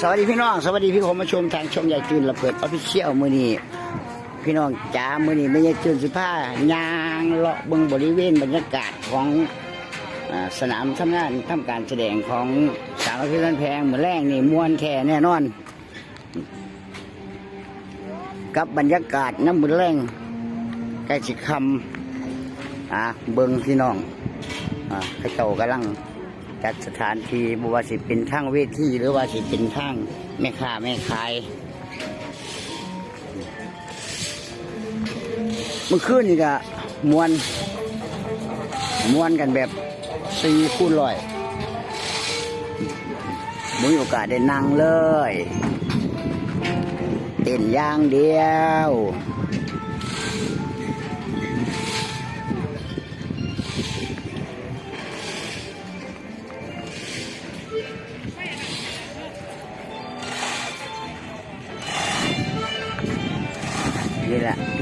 สวัสดีพี่น้อง สวัสดีพี่ผมมาชมทางช่องใหญ่จืนระเบิดออฟฟิเชียลมือนี้พี่น้องจ๋ามือนี้ไม่ใช่จืนสิผ้ายางเลาะเบิงบริเวณบรรยากาศของอ่าสนามทำงานทำการแสดงของสาวน้อยเพชรบ้านแพงเหมือนแรงนี่มวนแค่แน่นอน กับบรรยากาศน้ำมือแรงใกล้สิคำอ่าเบิงพี่น้องอ่าพระเจ้ากำลัง จัดสถานที่บว่าสิเป็นทางเวทีหรือว่าสิเป็นทางแม่ค้าแม่ขายเมื่อคืนนี่ก็มวนมวนกันแบบสี่คูณร้อยมึงโอกาสได้นั่งเลย เต้นย่างเดียว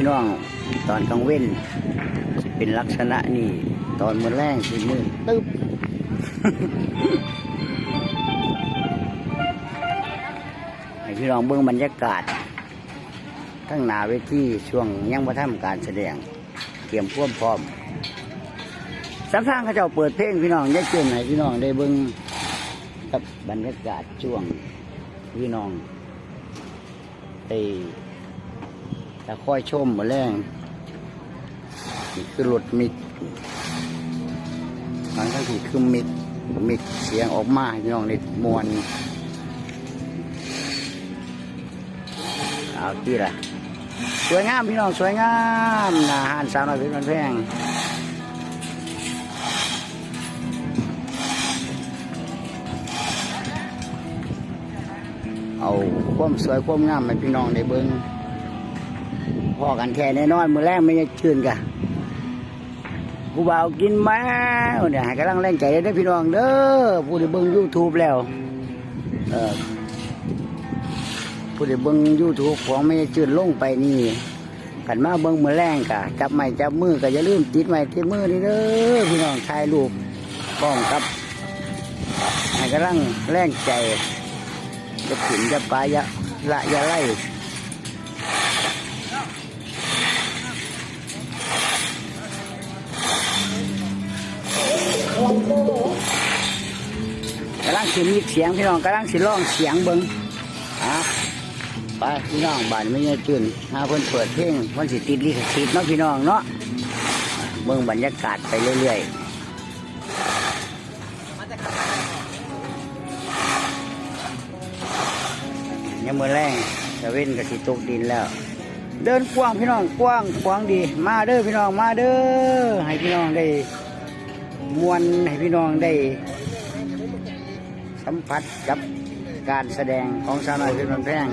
พี่น้องตอนกลางเว้นสิเป็นลักษณะนี่ ตอนมือแรงสิมือตึ๊บให้พี่น้องเบิ่งบรรยากาศทั้งหนาเวทีช่วงยังมาทำการแสดงเตรียมพร้อมพร้อมสำทางเขาเจ้าเปิดเพลงพี่น้องได้เกินให้พี่น้องได้เบิ่งกับบรรยากาศช่วงพี่น้องได้ แต่ค่อยชมมาแรงนี่คือรถมิกบางทั้งที่คือมิกมิกเสียงออกมาพี่น้องในมวนเอาที่ละสวยงามพี่น้องสวยงามนาหารสาวน้อยเป็นมันแพงเอาความสวยความงามให้พี่น้องได้เบิ่ง พอกันแค่แน่นอนมือแรกไม่ได้ชื่นกะกูบ่าวกินแมวเนี่ยให้กำลังแรงใจได้พี่น้องเด้อผู้ที่เบิ่งยูทูบแล้วเออผู้ที่เบิ่งยูทูบของไม่ได้ชื่นลงไปนี่ขันมาเบิ่งมือแรงกะจับไม้จับมือก็อย่าลืมติดไม้ที่มือนี่เด้อพี่น้องถ่ายรูปกล้องกับให้กำลังแรงใจจะถิ่นจะปลายะละยาไล่ สิมีเสียงพี่น้องกำลังสิร้องเสียงเบิ้งอะไปพี่น้องบ้านไม่เงี้ยจืนหาเพิ่นเปิดเพลงเพิ่นสิติดลิขสิทธิ์เนาะพี่น้องเนาะเบิ้งบรรยากาศไปเรื่อยๆยังมือแรงจะเว้นกับสิตกดินแล้ว เดินกว้างพี่น้องกว้างขวางดี มาเด้อพี่น้องมาเด้อให้พี่น้องได้มวนให้พี่น้องได้ สัมผัสกับการแสดงของสาวน้อยเพชรบ้านแพง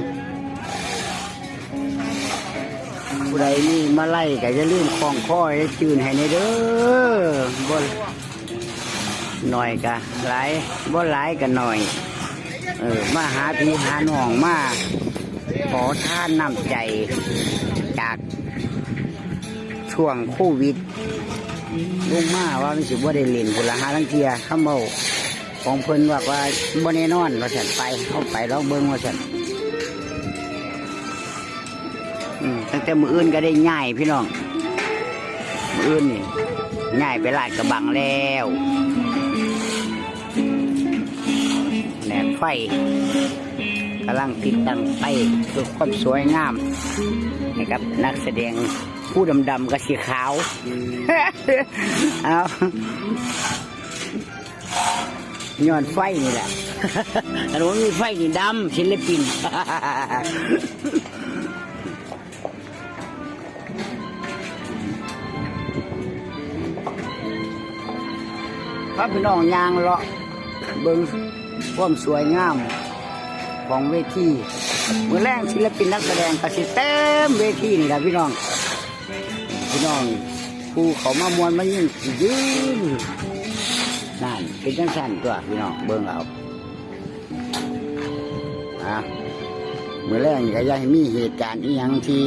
ผู้ใดนี่มาไล่ก็จะลืมคล้องคอยจืนให้ในเด้อบ่หน่อยกะหลายบ่หลายกันหน่อย เออมาหาพี่หาน้องมาขอท่านน้ำใจจากช่วงโควิดลงมาว่ามันสิบ่ได้เล่นพุนละหาทั้งเทียข้าเมา ของเพิ่นว่าว่าบ่แน่นอนว่าฉันไปเข้าไปลองเบิ่งว่าฉันตั้งแต่มืออื่นก็ได้ง่ายพี่น้อง มืออื่นนี่ง่ายไปลาดกระบังแล้วแหนไฟกำลังติดตั้งไฟเพื่อความสวยงามนะครับนักแสดงผู้ดำๆกับสีขาว เอา ย้อนไฟนี่แหละอันนู้นมีไฟนี่ดำศิลปินพระพี่น้องยางเลาะเบิงความสวยงามของเวทีเมื่อแรงศิลปินนักแสดงกสิเต็มเวทีนี่แหละพี่น้อง พี่น้องผู้เขามามวนมายิ่งยืน นั่นเป็นจังสันตัวพี่น้องเบิ่งเอาอะเมื่อแรงก็อย่าให้มีเหตุการณ์อีหยังที่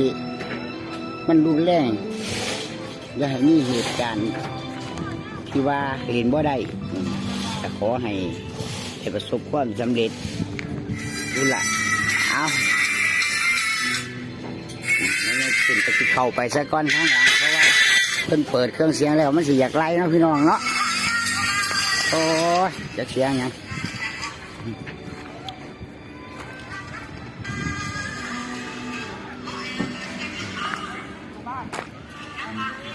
มันรุนแรงอย่าให้มีเหตุการณ์ที่ว่าเห็นบ่ได้แต่ขอให้ให้ประสบความสำเร็จดูละเอาแล้วเนี่ยขึ้นไปที่เข้าไปซะก่อนข้างหลังเพราะว่าเพิ่นเปิดเครื่องเสียงแล้วมันสิอยากไล่เนาะพี่น้องเนาะ โอ้ยจะเสียงยัง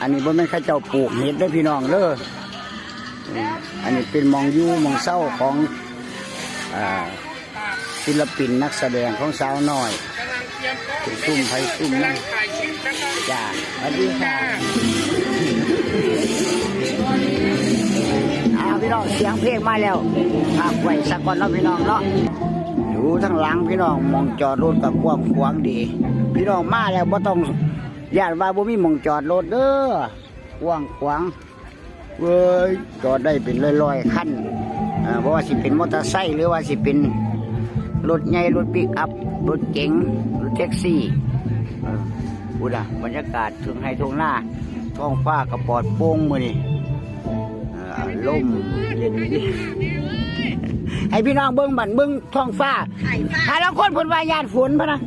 อันนี้บ่แม่นข้าเจ้าปลูกเห็ดเด้พี่น้องเด้ออันนี้เป็นมองยูมองเศร้าของศิลปินนักแสดงของสาวน้อยซุ่มไผซุ่มนั่นจ้าสวัสดีค่ะ พี่น้องเสียงเพลงมาแล้วภาคไว้สักก่อนเนาะพี่น้องเนาะดูทั้งหลังพี่น้องมองจอดรถกับกว้างขวางดี พี่น้องมาแล้วบ่ต้องญาติว่าบ่มีมองจอดรถเด้อกว้างขวางเว้ยจอดได้เป็นร้อยๆคันอาเพราะว่าสิเป็นมอเตอร์ไซค์หรือว่าสิเป็นรถใหญ่รถปิกอัพรถเก๋งรถแท็กซี่อออุดะบรรยากาศถึงให้ทงหน้าท้องฟ้ากระปอดโปร่งมือนี้เอ่อ ลมเย็นดีให้พี่น้องเบิ่งบันเบิ่งท้องฟ้าหาแล้วคนเพิ่นว่าญาติฝนพะนะ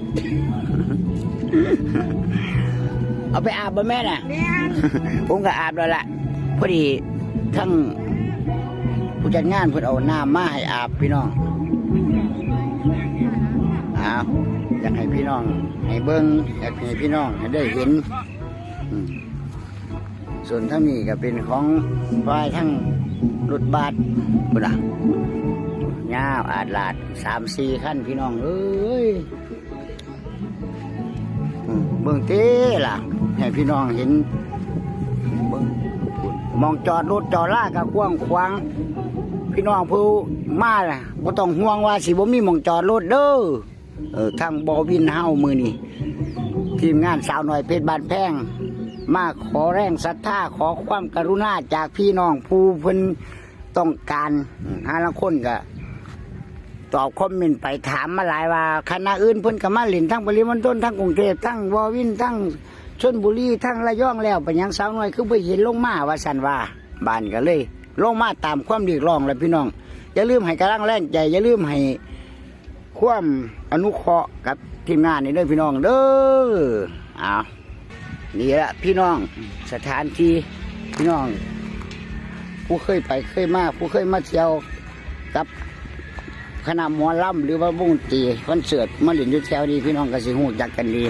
เอาไปอาบบ่แม่น่ะผมก็อาบแล้วล่ะพอดีทั้งผู้จัดงานเพิ่นเอาน้ำมาให้อาบพี่น้องเอาอยากให้พี่น้อง ให้เบิ้งอยากให้พี่น้อง ให้ได้เห็นอืม ส่วนทั้งนี้ก็เป็นของฝ่ายทั้งรถบัสบุญอะยาวอาดลาดสามสี่ขั้นพี่น้องเอ้ยเบิ่งเต้ล่ะ ให้พี่น้องเห็นเบิ่งมองจอดรถจอดลากก็กว้างขวางพี่น้องผู้มาล่ะบ่ต้องห่วงว่าสิบ่มีมองจอดรถเด้อเออทางบอวินเฮามือนี่ทีมงานสาวหน้อยเพชรบานแพง มาขอแรงศรัทธาขอความกรุณาจากพี่น้องผู้เพิ่นต้องการอืมหาละคนก็ตอบคอมเมนต์ไปถามมาหลายว่าคณะอื่นเพิ่นก็มาเล่นทั้งปริมณฑลทั้งกรุงเทพทั้งวอวินทั้งชนบุรีทั้งระยองแล้วเป็นหยังสาวน้อยคือไปเห็นลงมาว่าสันว่าบ้านก็เลยลงมาตามความเรียกร้องแล้วพี่น้อง อย่าลืมให้กำลังแรงใจอย่าลืมให้ความอนุเคราะห์กับทีมงานนี่เด้อพี่น้องเด้อเอา นี่ละพี่น้องสถานที่พี่น้อง ผู้เคยไปเคยมาผู้เคยมาเที่ยวกับคณะหมอลำหรือว่าวงดนตรีคอนเสิร์ตมาเล่นอยู่แถวนี้พี่น้องก็สิฮู้จักกันดี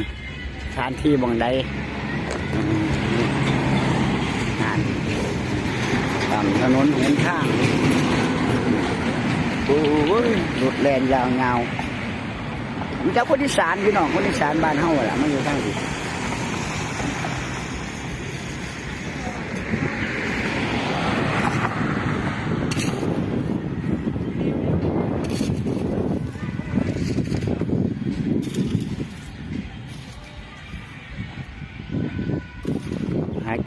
สถานที่บางใดอืมนั่นตามถนนหนทางโอ้ยรถแลนยาวเงามันจะคนอีสานพี่น้องคนอีสานบ้านเฮาล่ะมันอยู่ทางนี้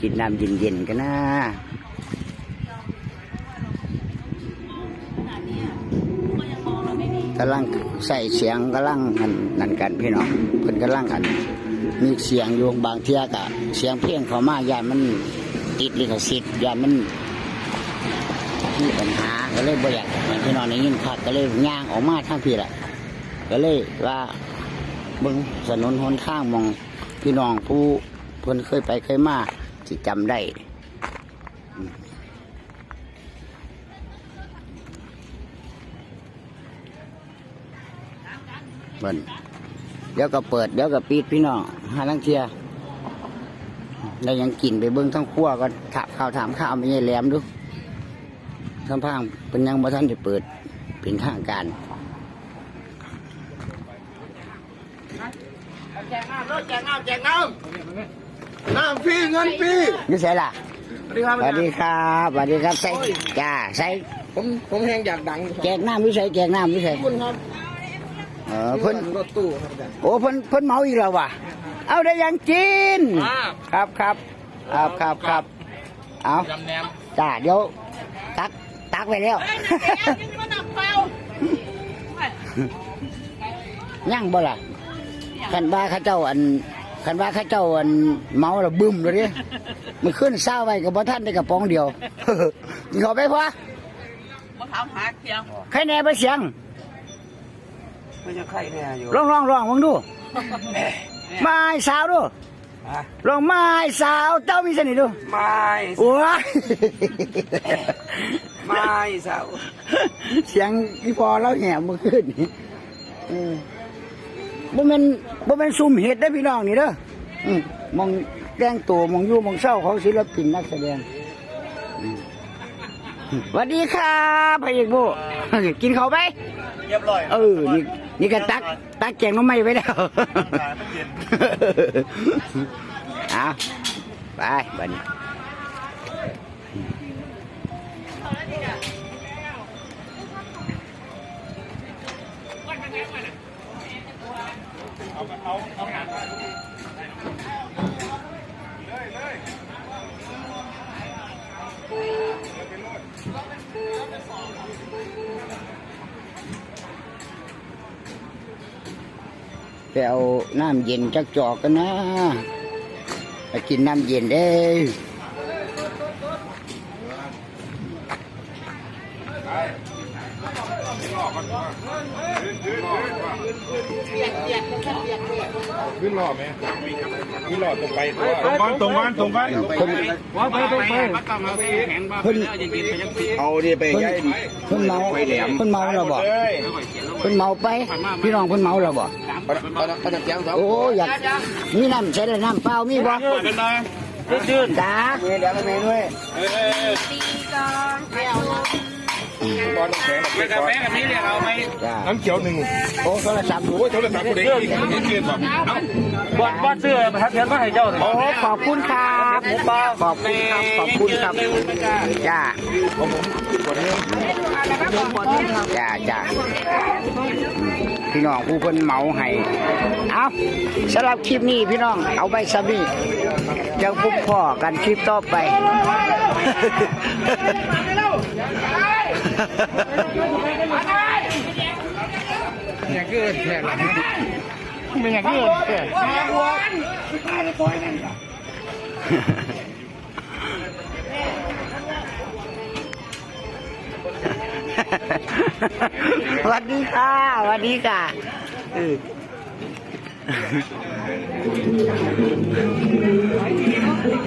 กินน้ำเย็นๆกันนะกำลังใส่เสียงกำลังนั่นนั่นกันพี่น้องเพิ่นกำลังกัน มีเสียงอยู่บางเทียกะ เสียงเพลงเขามายานมันติดลิขสิทธิ์ยานมันมีปัญหาก็เลยบ่อยากให้พี่น้องได้ยินคักก็เลยย่างออกมาทางพี่ละก็เลยว่าบิ่งถนนหนทางมองพี่น้องผู้เพิ่นเคยไปเคยมา ที่จำได้อืมเบิ่นเดี๋ยวก็เปิด เดี๋ยวก็ปิดพี่น้องหาลังเทียได้ยังกินไปเบิ้งทั้งครัวก็ถามข่าวถามข่าวไม่ใช่แหลมดูทั้งพางเป็นยังบ่ท่านจะเปิดเป็นทางการแจกน้ำรถแจกน้ำแจกน้ำ น้ำฟรีเงินฟรีนี่ใส่ล่ะสวัสดีครับสวัสดีครับสวัสดีครับใส่จ้าใส่ผมผมแหงอยากดังแจกน้ำวิใส่แจกน้ำวิใส่คุณครับเออเพิ่นรถตู้ครับอาจารย์โอ้เพิ่นเพิ่นเมาอีกแล้วว่ะเอาได้หยังกินอ่าครับครับครับครับครับเอายำแหนมจ้าเดี๋ยวตักตักไปแล้วย่างบ่ล่ะคันว่าเข้าเจ้าอัน คันว่าเข้าเจ้าอันเมาแล้วบึ้มเลยดิมันขึ้นเศร้าไว้กับบ่ท่านได้กระป๋องเดียวกินขอไปพอมะขามหักเพียงใครแน่ไปเสียงไม่จะไข่แน่อยู่ลองลองลองมึงดูไม้สาวดูฮะลองไม้สาวเจ้ามีเสน่ห์ดูไม่โอ้ยไม่สาวเสียงอีพอเราแหบมือขึ้นนี่เออ บ่แม่นบ่แม่นซุ่มเห็ดได้อพี่น้องนี่เด้ออืมมองแต่งตัวมองอยู่มองเศร้าเขาศิลปินนักแสดงอืมสวัสดีครับพระเอกโบ กินเขาวไป เรียบร้อยเออ นี่นี่ก็ตัก ตักแกงน้ำไม่ไว้แล้วเอาไปบัดนี้ ไปเอาน้ำเย็นจักจอกกันนะไปกินน้ำเย็นเด้ อเพิ่นเอาดิไปเพิ่นย้ายเพิ่นเมาเพิ่นเมาเราบ่เพิ่นเมาไป พี่น้องเพิ่นเมาเราบ่เอาเอาน้ำแข็งสองโอ้อยากมีน้ำใช้ได้น้ำเปล่ามีบ่กันจ้าเมย์เดี๋ยวเมย์ด้วยตีกองแถว บอลน้ำแข็งไปกาแฟกับนี้เรียกเอาไหมจ้าน้ำเขียวหนึ่งโอ้โทรศัพท์โอ้ยโทรศัพท์กูได้ยินเกินแบบเอ้าบอดบอดเสื้อประทัดเทียนมาให้เจ้าโอ้ขอบคุณครับขอบคุณครับขอบคุณครับจ้าจ้าจ้าพี่น้องผู้เพิ่นเมาให้เอาสำหรับคลิปนี้พี่น้องเอาไปซะนี่จะพบพ่อกันคลิปต่อไป อย่างเกินแค่หลังเป็นอย่างนี้สวัสดีค่ะสวัสดีค่ะ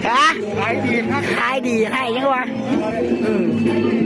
ฮะขายดีขายดีให้ยังวะอืม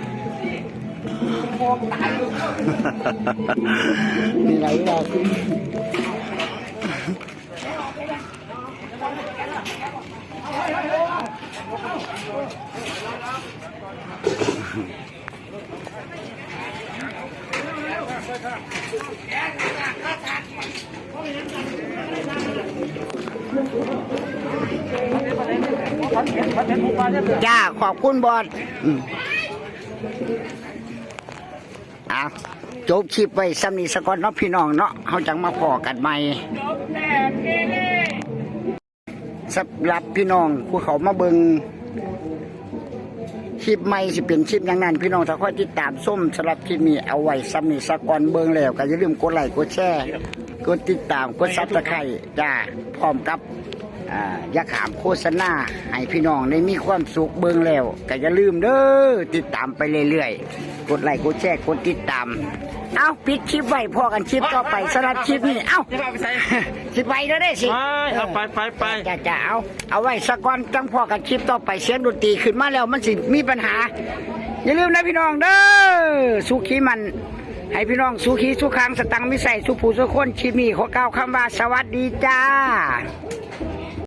มีอะไรบ้างจ้า ขอบคุณบอส อะจบคลิปไว้ซ้ำนี้สกอนเนาะพี่น้องเนาะเขาจังมาพอกันใหม่สำหรับพี่น้องผู้เขามาเบิงคลิปใหม่สิเป็นคลิปอย่างนั้น พี่น้องถ้าค่อยติดตามส้มสำหรับคลิปนี้เอาไว้ซ้ำนี้สกอนเบิงแล้วก็อย่าลืมกดไลค์กดแชร์กดติดตามกดซับสไครต์จ้าพร้อมกับ อ่าอย่าขามโฆษณาให้พี่น้องได้มีความสุขเบิ่งแล้วก็อย่าลืมเด้อติดตามไปเรื่อยๆ กดไลค์กดแชร์กดติดตาม เอาปิดคลิปไว้พอกันคลิปต่อไปสำหรับคลิปนี้เอ้าสิไปแล้วได้สิเอาไปไปไปจะจะเอาเอาไว้สักก่อนจังพอกันคลิปต่อไปเสียงดนตรีขึ้นมาแล้วมันสิมีปัญหา อย่าลืมนะพี่น้องเด้อสุขีมันให้พี่น้องสุขีสุขังสตังค์มิใส่สุผูสุคนคลิปนี้ขอกล่าวคำว่าสวัสดีจ้าส